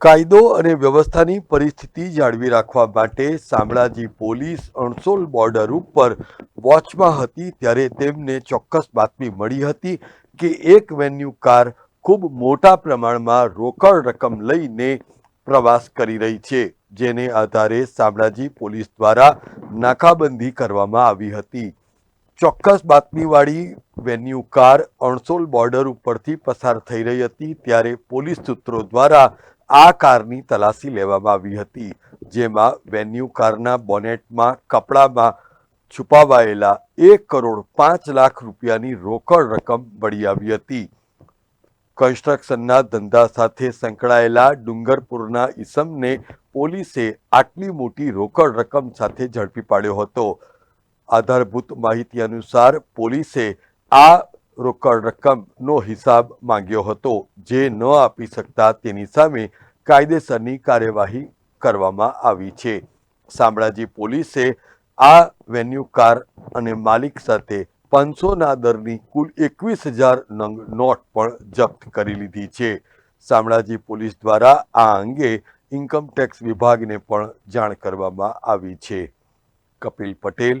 કાયદો અને વ્યવસ્થાની પરિસ્થિતિ જાળવી રાખવા માટે શામળાજી પોલીસ અણસોલ બોર્ડર ઉપર વોચમાં હતી ત્યારે તેમને ચોક્કસ બાતમી મળી હતી કે એક વેન્યુ કાર ખૂબ મોટા પ્રમાણમાં રોકડ રકમ લઈને પ્રવાસ કરી રહી છે, જેને આધારે શામળાજી પોલીસ દ્વારા નાકાબંધી કરવામાં આવી હતી. ચોક્કસ બાતમીવાળી વેન્યુ કાર અણસોલ બોર્ડર ઉપરથી પસાર થઈ રહી હતી ત્યારે પોલીસ સૂત્રો દ્વારા આ કારની તલાશી લેવામાં આવી હતી, જેમાં વેન્યુ કારના બોનેટમાં, કપડામાં છુપાવાયેલા એક કરોડ પાંચ લાખ રૂપિયાની રોકડ રકમ મળી આવી હતી. કન્સ્ટ્રક્શનના ધંધા સાથે સંકળાયેલા ડુંગરપુરના ઈસમને પોલીસે આટલી મોટી રોકડ રકમ સાથે ઝડપી પાડ્યો હતો. આધારભૂત માહિતી અનુસાર પોલીસે આ રોકડ રકમનો હિસાબ માંગ્યો હતો, જે ન આપી શકતા તેની સામે કાયદેસરની કાર્યવાહી કરવામાં આવી છે. શામળાજી પોલીસે આ વેન્યુ કાર અને માલિક સાથે પાંચસોના દરની કુલ એકવીસ હજાર નંગ નોટ પણ જપ્ત કરી લીધી છે. શામળાજી પોલીસ દ્વારા આ અંગે ઇન્કમટેક્સ વિભાગને પણ જાણ કરવામાં આવી છે. Kapil Patel